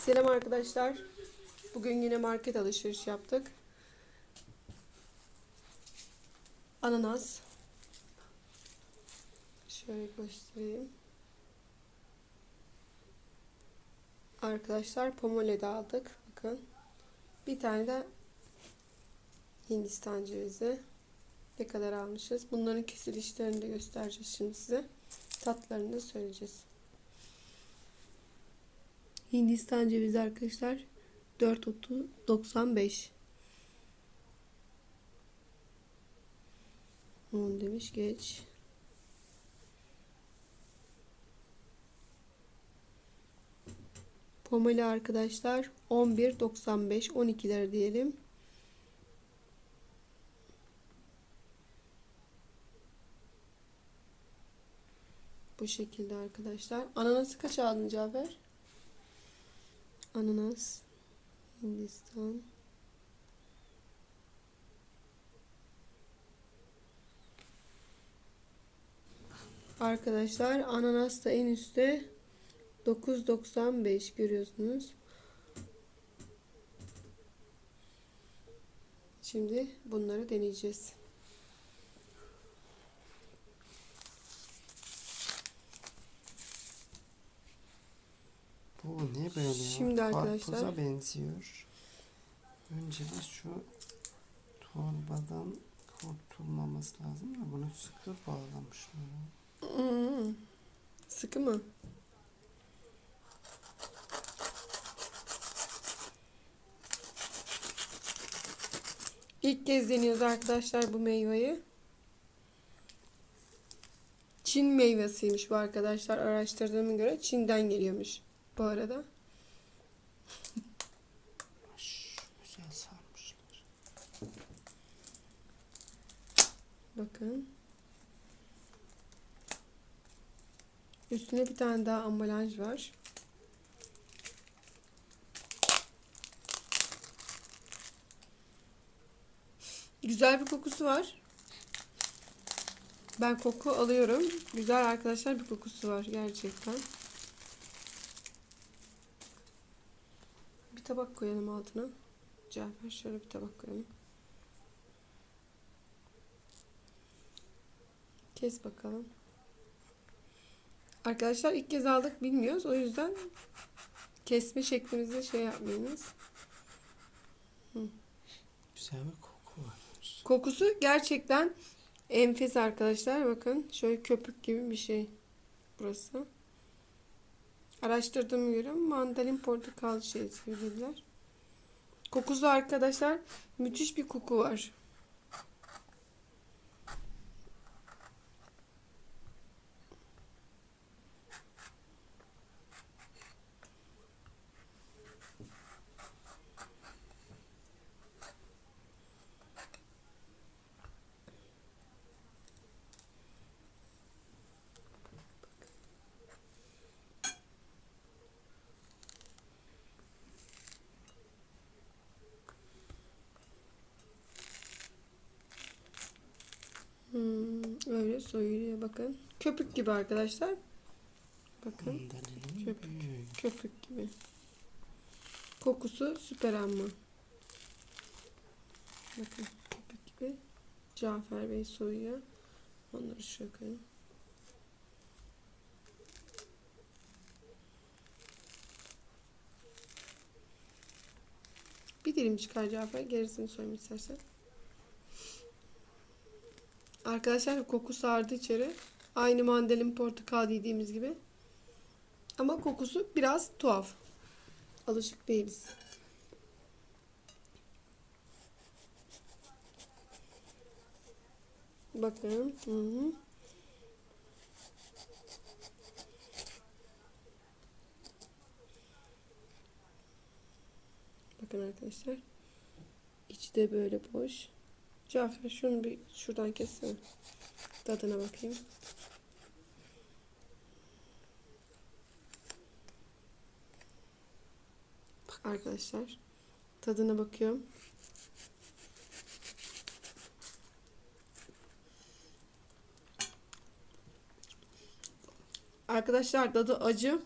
Selam arkadaşlar. Bugün yine market alışveriş yaptık. Ananas. Şöyle göstereyim. Arkadaşlar pomole de aldık. Bakın. Bir tane de Hindistan cevizi. Ne kadar almışız? Bunların kesilişlerini de göstereceğiz şimdi size. Tatlarını da söyleyeceğiz. Hindistan cevizi arkadaşlar 4.95 10 demiş geç. Pomeli arkadaşlar 11.95 12 lira diyelim. Bu şekilde arkadaşlar. Ananası kaç aldın Cafer? Ananas. Hindistan. Arkadaşlar ananas da en üstte 9.95 görüyorsunuz. Şimdi bunları deneyeceğiz. Bu ne böyle ya? Şimdi arkadaşlar- Karpuza benziyor. Önce de şu torbadan kurtulmamız lazım da bunu sıkı bağlamışlar. Hmm. Sıkı mı? İlk kez deniyoruz arkadaşlar bu meyveyi. Çin meyvesiymiş bu arkadaşlar araştırdığıma göre Çin'den geliyormuş bu arada. Güzel sarmışlar. Bakın. Üstüne bir tane daha ambalaj var. Güzel bir kokusu var. Ben koku alıyorum. Güzel arkadaşlar bir kokusu var gerçekten. Tabak koyalım altına. Cafer şöyle bir tabak koyalım. Kes bakalım. Arkadaşlar ilk kez aldık bilmiyoruz. O yüzden kesme şeklimizde şey yapmayınız. Güzel bir koku var. Kokusu gerçekten enfes arkadaşlar. Bakın şöyle köpük gibi bir şey burası. Araştırdığıma göre mandalin portakal şey söylediler. Kokusu arkadaşlar müthiş bir koku var. Hmm, öyle bakın. Köpük gibi arkadaşlar. Bakın Mandalinin Köpük. köpük gibi. Kokusu süper ama. Bakın köpük gibi. Cafer Bey soyuyor. Onları şöyle koyalım. Bir dilim çıkar Cafer. Gerisini soyma istersen. Arkadaşlar koku sardı içeri. Aynı mandalin portakal yediğimiz gibi. Ama kokusu biraz tuhaf. Alışık değiliz. Bakın. Hı -hı. Bakın arkadaşlar. İçi de böyle boş. Cafer şunu bir şuradan kessene. Tadına bakayım. Arkadaşlar tadına bakıyorum. Arkadaşlar tadı acı.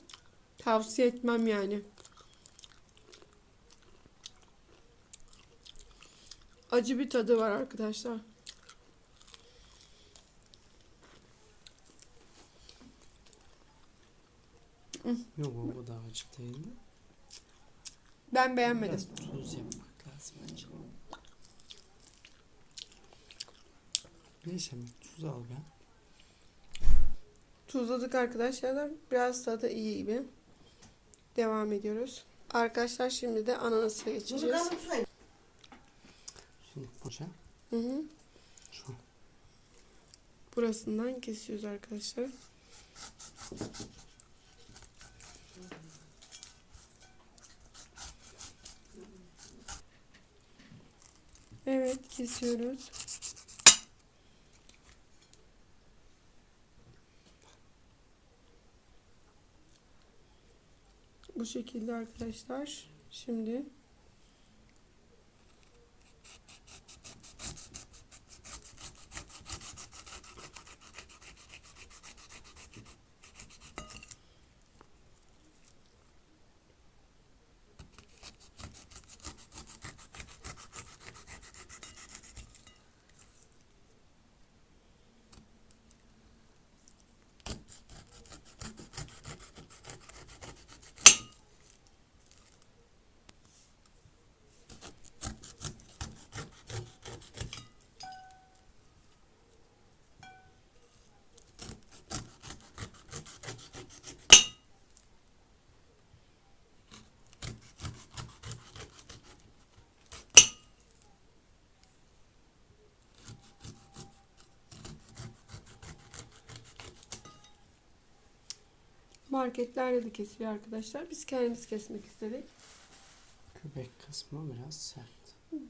Tavsiye etmem yani. Acı bir tadı var arkadaşlar. Yok o bu da acı değildi. Ben beğenmedim. Biraz tuz yapmak lazım bence. Neyse tuz al ben. Tuzladık arkadaşlar. Biraz tadı iyi gibi. Devam ediyoruz. Arkadaşlar şimdi de ananasa geçeceğiz. Buraya Hı hı. şu Burasından kesiyoruz arkadaşlar. Evet kesiyoruz. Bu şekilde arkadaşlar. Şimdi marketlerde de kesiliyor arkadaşlar. Biz kendimiz kesmek istedik. göbek kısmı biraz sert.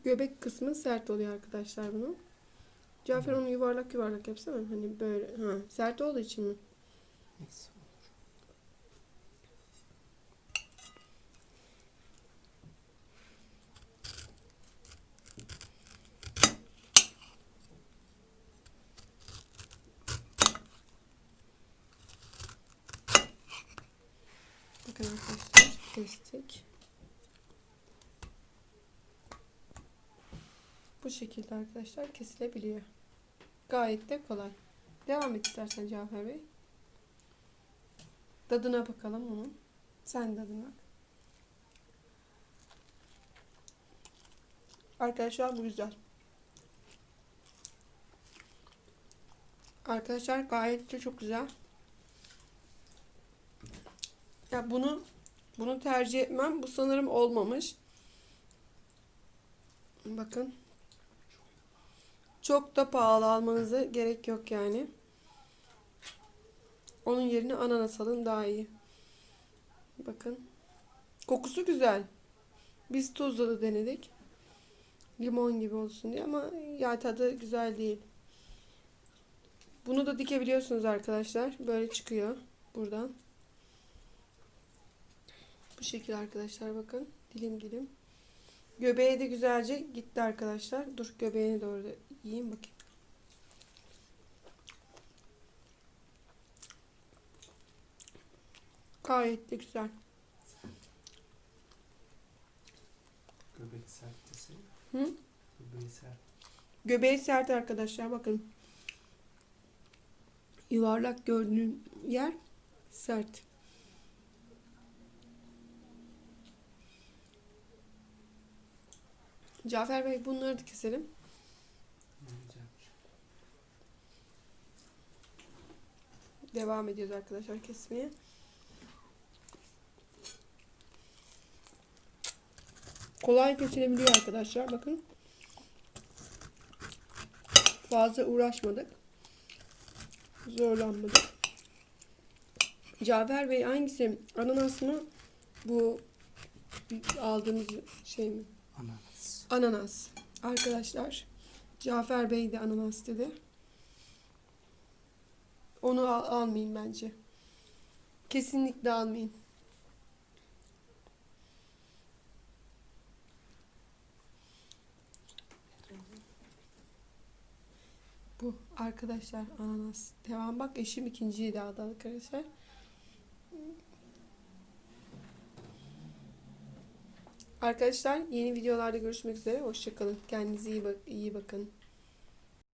Göbek kısmı sert oluyor arkadaşlar bunun. Cafer onu yuvarlak yuvarlak yapsana. Hani böyle. Ha, sert olduğu için mi? Neyse. Bakın arkadaşlar kestik. Bu şekilde arkadaşlar kesilebiliyor. Gayet de kolay. Devam et istersen Cafer Bey. Tadına bakalım onun. Sen tadına. bak. Arkadaşlar bu güzel. Arkadaşlar gayet de çok güzel. Ya bunu bunu tercih etmem. Bu sanırım olmamış. Bakın. Çok da pahalı almanıza gerek yok yani. Onun yerine ananas alın daha iyi. Bakın. Kokusu güzel. Biz tuzla da denedik. Limon gibi olsun diye ama ya tadı güzel değil. Bunu da dikebiliyorsunuz arkadaşlar. Böyle çıkıyor buradan. Bu şekilde arkadaşlar bakın. Dilim dilim. Göbeğe de güzelce gitti arkadaşlar. Dur göbeğini doğru da yiyeyim bakayım. Gayet de güzel. Göbek sert desene. Hı? Göbeği sert. Göbeği sert arkadaşlar bakın. Yuvarlak gördüğün yer sert. Cafer Bey bunları da keselim. Devam ediyoruz arkadaşlar kesmeye. Kolay kesilebiliyor arkadaşlar bakın. Fazla uğraşmadık. Zorlanmadık. Cafer Bey hangisi? Ananas mı? Bu aldığımız şey mi? Ananas. Ananas. Arkadaşlar Cafer Bey de ananas dedi. Onu al- almayın bence. Kesinlikle almayın. Bu arkadaşlar ananas. Devam bak eşim ikinciyi de aldı arkadaşlar. Arkadaşlar yeni videolarda görüşmek üzere. Hoşçakalın. Kendinize iyi, bak iyi bakın.